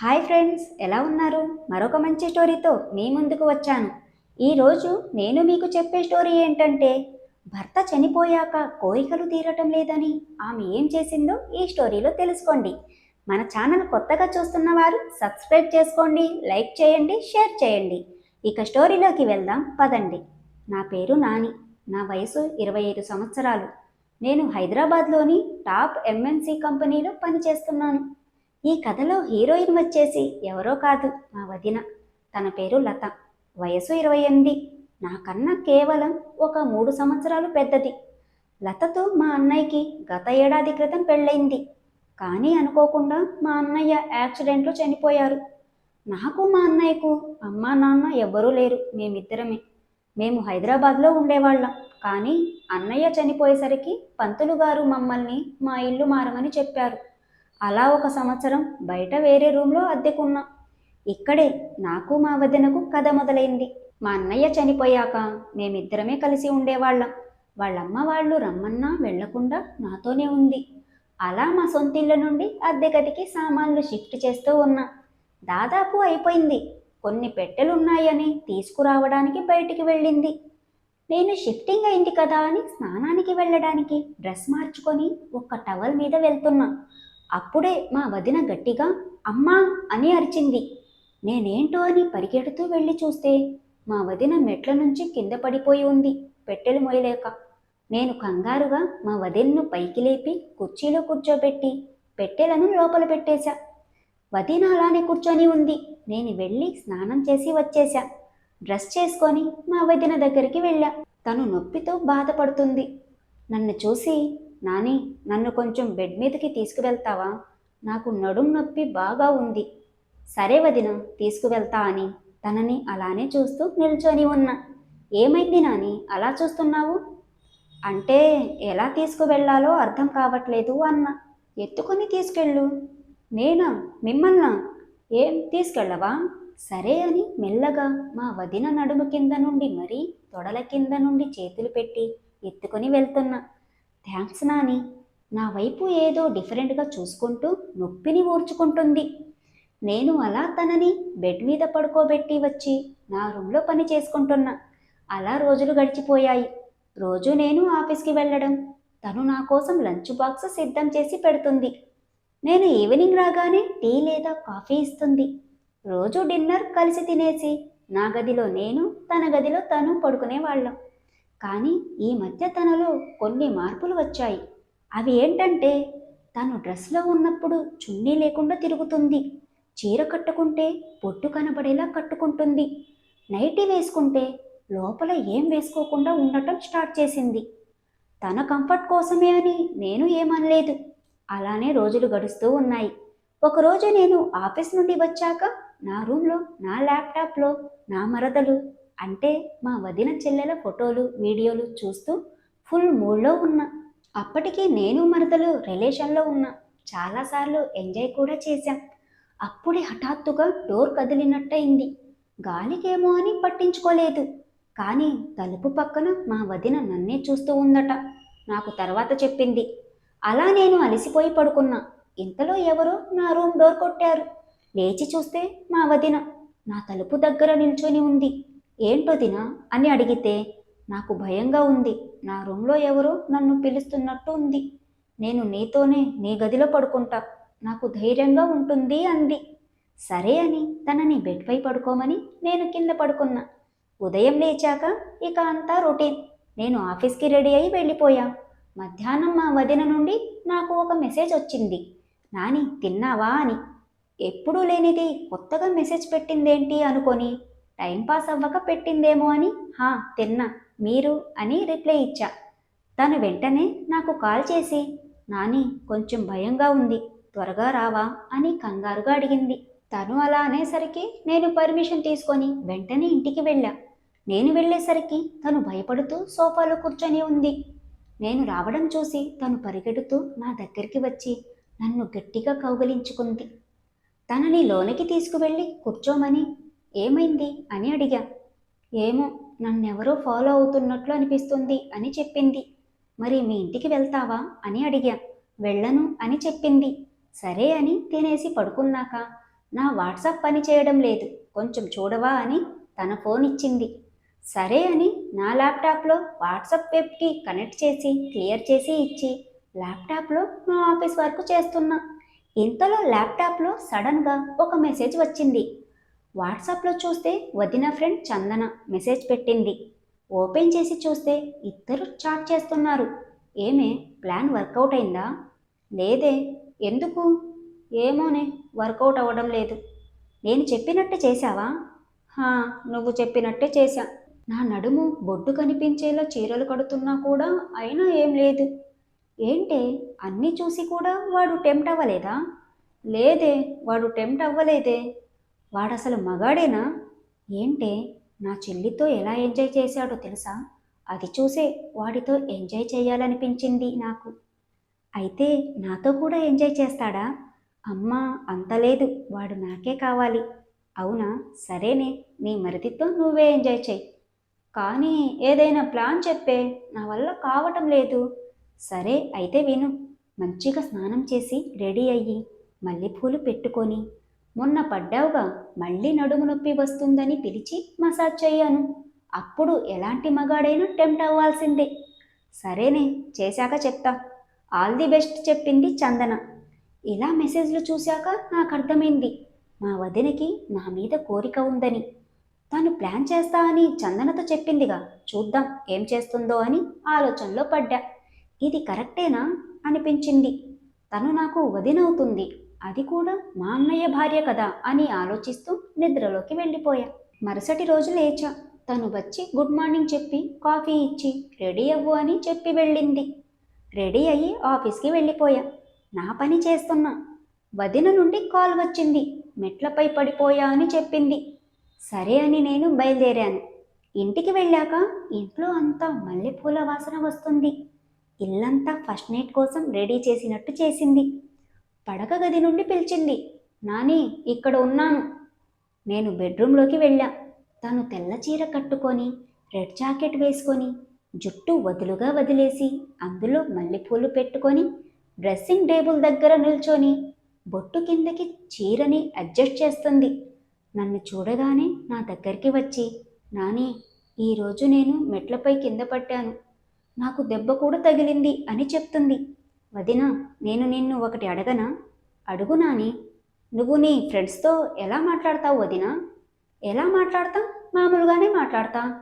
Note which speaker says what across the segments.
Speaker 1: Hi friends ఎలా ఉన్నారు? మరొక మంచి స్టోరీతో మీ ముందుకు వచ్చాను. ఈరోజు నేను మీకు చెప్పే స్టోరీ ఏంటంటే భర్త చనిపోయాక కోరికలు తీరటం లేదని ఆమె ఏం చేసిందో ఈ స్టోరీలో తెలుసుకోండి. మన ఛానల్ కొత్తగా చూస్తున్న వారు సబ్స్క్రైబ్ చేసుకోండి లైక్ చేయండి షేర్ చేయండి. ఇక స్టోరీలోకి వెళ్దాం పదండి. నా పేరు నాని. నా వయసు ఇరవై ఐదు సంవత్సరాలు. నేను హైదరాబాద్లోని టాప్ ఎంఎన్సి కంపెనీలో పనిచేస్తున్నాను. ఈ కథలో హీరోయిన్ వచ్చేసి ఎవరో కాదు మా వదిన. తన పేరు లత. వయసు ఇరవై ఎనిమిది. నాకన్నా కేవలం ఒక మూడు సంవత్సరాలు పెద్దది. లతతో మా అన్నయ్యకి గత ఏడాది క్రితం పెళ్ళయింది. కానీ అనుకోకుండా మా అన్నయ్య యాక్సిడెంట్లో చనిపోయారు. నాకు మా అన్నయ్యకు అమ్మా నాన్న ఎవ్వరూ లేరు. మేమిద్దరమే. మేము హైదరాబాద్లో ఉండేవాళ్ళం. కానీ అన్నయ్య చనిపోయేసరికి పంతులు గారు మమ్మల్ని మా ఇల్లు మారమని చెప్పారు. అలా ఒక సంవత్సరం బయట వేరే రూమ్లో అద్దెకున్నా. ఇక్కడే నాకు మా వదినకు కథ మొదలైంది. మా అన్నయ్య చనిపోయాక మేమిద్దరమే కలిసి ఉండేవాళ్ళం. వాళ్ళమ్మ వాళ్ళు రమ్మన్నా వెళ్ళకుండా నాతోనే ఉంది. అలా మా సొంతిళ్ళ నుండి అద్దె గదికి సామాన్లు షిఫ్ట్ చేస్తూ ఉన్నా. దాదాపు అయిపోయింది. కొన్ని పెట్టెలు ఉన్నాయని తీసుకురావడానికి బయటికి వెళ్ళింది. నేను షిఫ్టింగ్ అయింది కదా అని స్నానానికి వెళ్ళడానికి డ్రెస్ మార్చుకొని ఒక టవల్ మీద వెళ్తున్నా. అప్పుడే మా వదిన గట్టిగా అమ్మా అని అరిచింది. నేనేంటో అని పరిగెడుతూ వెళ్ళి చూస్తే మా వదిన మెట్ల నుంచి కింద పడిపోయి ఉంది పెట్టెలు మోయలేక నేను కంగారుగా మా వదిన్ను పైకి లేపి కుర్చీలో కూర్చోబెట్టి పెట్టెలను లోపల పెట్టేశా. వదిన అలానే కూర్చొని ఉంది. నేను వెళ్ళి స్నానం చేసి వచ్చేశా. డ్రెస్ చేసుకొని మా వదిన దగ్గరికి వెళ్ళా. తను నొప్పితో బాధపడుతుంది. నన్ను చూసి నాని నన్ను కొంచెం బెడ్ మీదకి తీసుకువెళ్తావా? నాకు నడుం నొప్పి బాగా ఉంది. సరే వదిన తీసుకువెళ్తా అని తనని అలానే చూస్తూ నిల్చొని ఉన్నా. ఏమైంది నాని? అలా చూస్తున్నావు? అంటే ఎలా తీసుకువెళ్ళాలో అర్థం కావట్లేదు అన్న. ఎత్తుకొని తీసుకెళ్ళు. నేనా? మిమ్మల్నా? ఏం? తీసుకెళ్ళవా? సరే అని మెల్లగా మా వదిన నడుము కింద నుండి మరీ తొడల కింద నుండి చేతులు పెట్టి ఎత్తుకొని వెళ్తున్నా. థ్యాంక్స్ నాని. నా వైపు ఏదో డిఫరెంట్గా చూసుకుంటూ నొప్పిని ఊర్చుకుంటుంది. నేను అలా తనని బెడ్ మీద పడుకోబెట్టి వచ్చి నా రూమ్లో పని చేసుకుంటున్నా. అలా రోజులు గడిచిపోయాయి. రోజు నేను ఆఫీస్కి వెళ్ళడం. తను నా కోసం లంచ్ బాక్స్ సిద్ధం చేసి పెడుతుంది. నేను ఈవినింగ్ రాగానే టీ లేదా కాఫీ ఇస్తుంది. రోజు డిన్నర్ కలిసి తినేసి నా గదిలో నేను తన గదిలో తను పడుకునేవాళ్ళం. కానీ ఈ మధ్య తనలో కొన్ని మార్పులు వచ్చాయి. అవి ఏంటంటే తను డ్రెస్లో ఉన్నప్పుడు చున్నీ లేకుండా తిరుగుతుంది. చీర కట్టుకుంటే పొట్టు కనబడేలా కట్టుకుంటుంది. నైటీ వేసుకుంటే లోపల ఏం వేసుకోకుండా ఉండటం స్టార్ట్ చేసింది. తన కంఫర్ట్ కోసమే అని నేను ఏమనలేదు. అలానే రోజులు గడుస్తూ ఉన్నాయి. ఒకరోజు నేను ఆఫీస్ నుండి వచ్చాక నా రూమ్లో నా ల్యాప్టాప్లో నా మరదలు అంటే మా వదిన చెల్లెల ఫోటోలు వీడియోలు చూస్తూ ఫుల్ మూడ్లో ఉన్నా. అప్పటికి నేను మరదలు రిలేషన్లో ఉన్నా. చాలాసార్లు ఎంజాయ్ కూడా చేశాం. అప్పుడే హఠాత్తుగా డోర్ కదిలినట్టయింది. గాలికేమో అని పట్టించుకోలేదు. కానీ తలుపు పక్కన మా వదిన నన్నే చూస్తూ ఉందట. నాకు తర్వాత చెప్పింది. అలా నేను అలసిపోయి పడుకున్నా. ఇంతలో ఎవరో నా రూమ్ డోర్ కొట్టారు. లేచి చూస్తే మా వదిన నా తలుపు దగ్గర నిల్చొని ఉంది. ఏంటో దినా అని అడిగితే నాకు భయంగా ఉంది. నా రూమ్లో ఎవరో నన్ను పిలుస్తున్నట్టు ఉంది. నేను నీతోనే నీ గదిలో పడుకుంటా. నాకు ధైర్యంగా ఉంటుంది అంది. సరే అని తనని బెడ్పై పడుకోమని నేను కింద పడుకున్నా. ఉదయం లేచాక ఇక అంతా రొటీన్. నేను ఆఫీస్కి రెడీ అయి వెళ్ళిపోయా. మధ్యాహ్నం మా వదిన నుండి నాకు ఒక మెసేజ్ వచ్చింది. నాని తిన్నావా అని. ఎప్పుడూ లేనిది కొత్తగా మెసేజ్ పెట్టిందేంటి అనుకొని టైంపాస్ అవ్వక పెట్టిందేమో అని? హా తిన్నా. మీరు? అని రిప్లై ఇచ్చా. తను వెంటనే నాకు కాల్ చేసి నాని కొంచెం భయంగా ఉంది. త్వరగా రావా? అని కంగారుగా అడిగింది. తను అలా అనేసరికి నేను పర్మిషన్ తీసుకొని వెంటనే ఇంటికి వెళ్ళా. నేను వెళ్ళేసరికి తను భయపడుతూ సోఫాలో కూర్చొని ఉంది. నేను రావడం చూసి తను పరిగెడుతూ నా దగ్గరికి వచ్చి నన్ను గట్టిగా కౌగలించుకుంది. తనని లోనికి తీసుకువెళ్ళి కూర్చోమని ఏమైంది అని అడిగా. ఏమో నన్నెవరో ఫాలో అవుతున్నట్లు అనిపిస్తుంది అని చెప్పింది. మరి మీ ఇంటికి వెళ్తావా అని అడిగా. వెళ్ళను అని చెప్పింది. సరే అని తినేసి పడుకున్నాక నా వాట్సాప్ పని చేయడం లేదు కొంచెం చూడవా అని తన ఫోన్ ఇచ్చింది. సరే అని నా ల్యాప్టాప్లో వాట్సాప్ వెబ్కి కనెక్ట్ చేసి క్లియర్ చేసి ఇచ్చి ల్యాప్టాప్లో నా ఆఫీస్ వర్క్ చేస్తున్నా. ఇంతలో ల్యాప్టాప్లో సడన్గా ఒక మెసేజ్ వచ్చింది. వాట్సాప్లో చూస్తే వదిన ఫ్రెండ్ చందన మెసేజ్ పెట్టింది. ఓపెన్ చేసి చూస్తే ఇద్దరు చాట్ చేస్తున్నారు. ఏమే ప్లాన్ వర్కౌట్ అయిందా? లేదే ఎందుకు? ఏమోనే వర్కౌట్ అవ్వడం లేదు. నేను చెప్పినట్టు చేశావా? హా నువ్వు చెప్పినట్టే చేశా. నా నడుము బొడ్డు కనిపించేలా చీరలు కడుతున్నా కూడా అయినా ఏం లేదు. ఏంటే అన్నీ చూసి కూడా వాడు టెంప్ట్ అవ్వలేదా? లేదే వాడు టెంప్ట్ అవ్వలేదే. వాడసలు మగాడేనా? ఏంటే? నా చెల్లితో ఎలా ఎంజాయ్ చేశాడో తెలుసా? అది చూసే వాడితో ఎంజాయ్ చేయాలనిపించింది నాకు. అయితే నాతో కూడా ఎంజాయ్ చేస్తాడా? అమ్మా అంత లేదు. వాడు నాకే కావాలి. అవునా? సరేనే. నీ మరిదితో నువ్వే ఎంజాయ్ చేయి. కానీ ఏదైనా ప్లాన్ చెప్పే. నా వల్ల కావటం లేదు. సరే అయితే విను. మంచిగా స్నానం చేసి రెడీ అయ్యి మల్లెపూలు పెట్టుకొని మొన్న పడ్డావుగా మళ్ళీ నడుము నొప్పి వస్తుందని పిలిచి మసాజ్ చెయ్యాను. అప్పుడు ఎలాంటి మగాడైనా టెంప్ట్ అవ్వాల్సిందే. సరేనే చేశాక చెప్తా. ఆల్ ది బెస్ట్ చెప్పింది చందన. ఇలా మెసేజ్లు చూశాక నాకు అర్థమైంది మా వదినకి నా మీద కోరిక ఉందని. తను ప్లాన్ చేస్తా అని చందనతో చెప్పిందిగా. చూద్దాం ఏం చేస్తుందో అని ఆలోచనలో పడ్డా. ఇది కరెక్టేనా? అనిపించింది. తను నాకు వదినవుతుంది అది కూడా మా అన్నయ్య భార్య కదా అని ఆలోచిస్తూ నిద్రలోకి వెళ్ళిపోయా. మరుసటి రోజు లేచా. తను వచ్చి గుడ్ మార్నింగ్ చెప్పి కాఫీ ఇచ్చి రెడీ అవ్వు అని చెప్పి వెళ్ళింది. రెడీ అయ్యి ఆఫీస్కి వెళ్ళిపోయా. నా పని చేస్తున్నా. వదిన నుండి కాల్ వచ్చింది. మెట్లపై పడిపోయా అని చెప్పింది. సరే అని నేను బయలుదేరాను. ఇంటికి వెళ్ళాక ఇంట్లో అంతా మల్లెపూల వాసన వస్తుంది. ఇల్లంతా ఫస్ట్ నైట్ కోసం రెడీ చేసినట్టు చేసింది. పడక గది నుండి పిలిచింది. నాని ఇక్కడ ఉన్నాను. నేను బెడ్రూమ్లోకి వెళ్ళా. తను తెల్ల చీర కట్టుకొని రెడ్ జాకెట్ వేసుకొని జుట్టు వదులుగా వదిలేసి అందులో మల్లెపూలు పెట్టుకొని డ్రెస్సింగ్ టేబుల్ దగ్గర నిల్చొని బొట్టు కిందకి చీరని అడ్జస్ట్ చేస్తుంది. నన్ను చూడగానే నా దగ్గరికి వచ్చి నాని ఈరోజు నేను మెట్లపై కింద పట్టాను నాకు దెబ్బ కూడా తగిలింది అని చెప్తుంది. వదిన నేను నిన్ను ఒకటి అడగనా? అడుగు నాని. నువ్వు నీ ఫ్రెండ్స్తో ఎలా మాట్లాడతావు వదిన? ఎలా మాట్లాడతా మామూలుగానే మాట్లాడతా.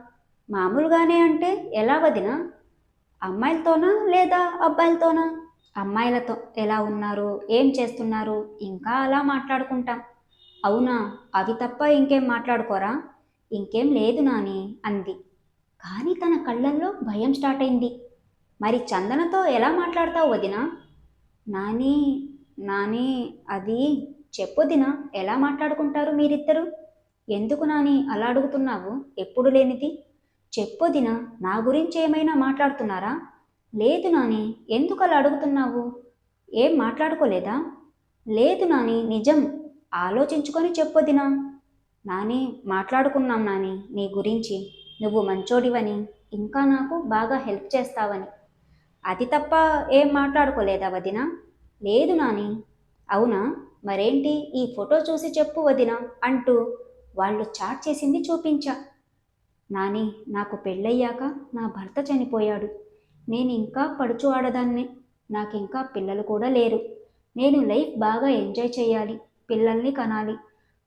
Speaker 1: మామూలుగానే అంటే ఎలా వదిన? అమ్మాయిలతోనా లేదా అబ్బాయిలతోనా? అమ్మాయిలతో ఎలా ఉన్నారు? ఏం చేస్తున్నారు? ఇంకా అలా మాట్లాడుకుంటాం. అవునా? అవి తప్ప ఇంకేం మాట్లాడుకోరా? ఇంకేం లేదు నాని అంది. కానీ తన కళ్ళల్లో భయం స్టార్ట్ అయింది. మరి చందనతో ఎలా మాట్లాడతావు వదినా? నాని నాని అది చెప్పొదినా ఎలా మాట్లాడుకుంటారు మీరిద్దరు? ఎందుకు నాని అలా అడుగుతున్నావు? ఎప్పుడు లేనిది? చెప్పొదినా నా గురించి ఏమైనా మాట్లాడుతున్నారా? లేదు నాని ఎందుకు అలా అడుగుతున్నావు? ఏం మాట్లాడుకోలేదా? లేదు నాని నిజం. ఆలోచించుకొని చెప్పొదినా నాని మాట్లాడుకున్నాం నాని నీ గురించి. నువ్వు మంచోడివని ఇంకా నాకు బాగా హెల్ప్ చేస్తావని. అది తప్ప ఏం మాట్లాడుకోలేదా వదిన. లేదు నాని. అవునా? మరేంటి? ఈ ఫోటో చూసి చెప్పు వదిన అంటూ వాళ్ళు చాట్ చేసింది చూపించా. నాని నాకు పెళ్ళయ్యాక నా భర్త చనిపోయాడు. నేను ఇంకా పడుచు ఆడదాన్నే. నాకు ఇంకా పిల్లలు కూడా లేరు. నేను లైఫ్ బాగా ఎంజాయ్ చేయాలి పిల్లల్ని కనాలి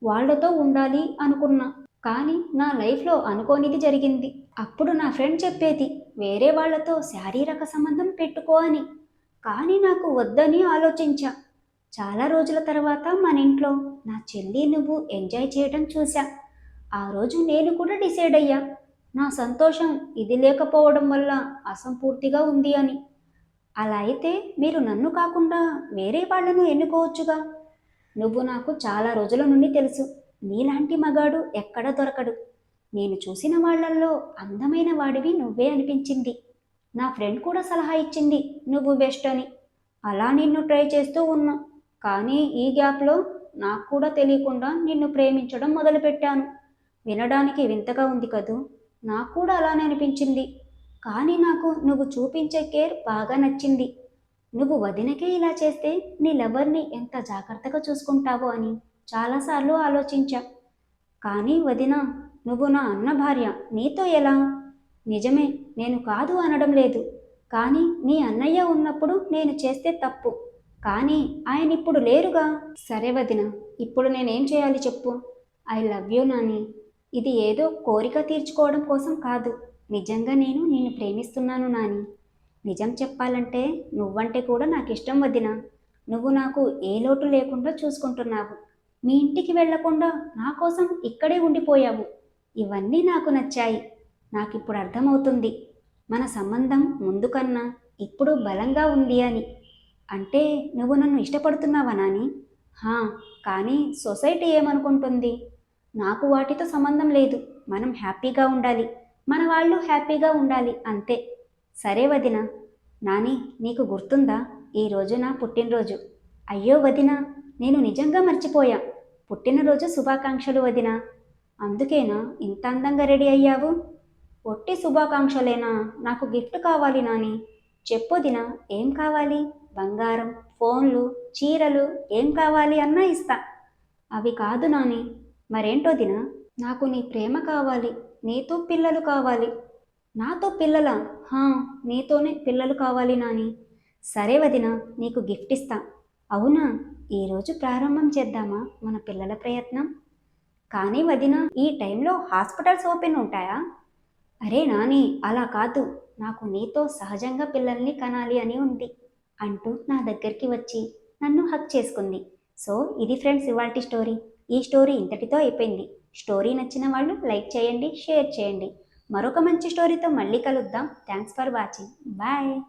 Speaker 1: వాళ్ళతో ఉండాలి అనుకున్నా. కానీ నా లైఫ్లో అనుకోనిది జరిగింది. అప్పుడు నా ఫ్రెండ్ చెప్పేది వేరే వాళ్ళతో శారీరక సంబంధం పెట్టుకో అని. కానీ నాకు వద్దని ఆలోచించా. చాలా రోజుల తర్వాత మన ఇంట్లో నా చెల్లి నువ్వు ఎంజాయ్ చేయడం చూశా. ఆ రోజు నేను కూడా డిసైడ్ అయ్యా. నా సంతోషం ఇది లేకపోవడం వల్ల అసంపూర్తిగా ఉంది అని. అలా అయితే మీరు నన్ను కాకుండా వేరే వాళ్ళను ఎన్నుకోవచ్చుగా? నువ్వు నాకు చాలా రోజుల నుండి తెలుసు. నీలాంటి మగాడు ఎక్కడ దొరకడు. నేను చూసిన వాళ్ళల్లో అందమైన వాడివి నువ్వే అనిపించింది. నా ఫ్రెండ్ కూడా సలహా ఇచ్చింది నువ్వు బెస్ట్ అని. అలా నిన్ను ట్రై చేస్తూ ఉన్నా. కానీ ఈ గ్యాప్లో నాకు కూడా తెలియకుండా నిన్ను ప్రేమించడం మొదలుపెట్టాను. వినడానికి వింతగా ఉంది కదూ? నాకు కూడా అలానే అనిపించింది. కానీ నాకు నువ్వు చూపించే కేర్ బాగా నచ్చింది. నువ్వు వదినకే ఇలా చేస్తే నీ లవర్ని ఎంత జాగ్రత్తగా చూసుకుంటావో అని చాలాసార్లు ఆలోచించా. కానీ వదిన నువ్వు నా అన్న భార్య. నీతో ఎలా? నిజమే నేను కాదు అనడం లేదు. కానీ నీ అన్నయ్య ఉన్నప్పుడు నేను చేస్తే తప్పు. కానీ ఆయన ఇప్పుడు లేరుగా? సరే వదిన ఇప్పుడు నేనేం చేయాలి చెప్పు. I love you Nani. ఇది ఏదో కోరిక తీర్చుకోవడం కోసం కాదు. నిజంగా నేను నిన్ను ప్రేమిస్తున్నాను నాని. నిజం చెప్పాలంటే నువ్వంటే కూడా నాకు ఇష్టం వదిన. నువ్వు నాకు ఏ లోటు లేకుండా చూసుకుంటున్నావు. మీ ఇంటికి వెళ్ళకుండా నా కోసం ఇక్కడే ఉండిపోయావు. ఇవన్నీ నాకు నచ్చాయి. నాకిప్పుడు అర్థమవుతుంది. మన సంబంధం ముందుకన్నా ఇప్పుడు బలంగా ఉంది అని. అంటే నువ్వు నన్ను ఇష్టపడుతున్నావా నాని? హా కానీ సొసైటీ ఏమనుకుంటుంది? నాకు వాటితో సంబంధం లేదు. మనం హ్యాపీగా ఉండాలి. మన వాళ్ళు హ్యాపీగా ఉండాలి అంతే. సరే వదిన. నాని నీకు గుర్తుందా? ఈరోజు నా పుట్టినరోజు. అయ్యో వదిన నేను నిజంగా మర్చిపోయా. పుట్టినరోజు శుభాకాంక్షలు వదినా. అందుకేనా ఇంత అందంగా రెడీ అయ్యావు? ఒట్టి శుభాకాంక్షలేనా? నాకు గిఫ్ట్ కావాలి నాని. చెప్పొదిన ఏం కావాలి? బంగారం ఫోన్లు చీరలు ఏం కావాలి అన్నా ఇస్తా. అవి కాదు నాని. మరేంటో దిన నాకు నీ ప్రేమ కావాలి నీతో పిల్లలు కావాలి. నాతో పిల్లలా? హా నీతోనే పిల్లలు కావాలి నాని. సరే వదిన నీకు గిఫ్ట్ ఇస్తా. అవునా? ఈరోజు ప్రారంభం చేద్దామా మన పిల్లల ప్రయత్నం? కానీ వదిన ఈ టైంలో హాస్పిటల్స్ ఓపెన్ ఉంటాయా? అరే నాని అలా కాదు. నాకు నీతో సహజంగా పిల్లల్ని కనాలి అని ఉంది అంటూ నా దగ్గరికి వచ్చి నన్ను హక్ చేసుకుంది. సో ఇది ఫ్రెండ్స్ ఇవాల్టి స్టోరీ. ఈ స్టోరీ ఇంతటితో అయిపోయింది. స్టోరీ నచ్చిన వాళ్ళు లైక్ చేయండి షేర్ చేయండి. మరొక మంచి స్టోరీతో మళ్ళీ కలుద్దాం. Thanks for watching. బాయ్.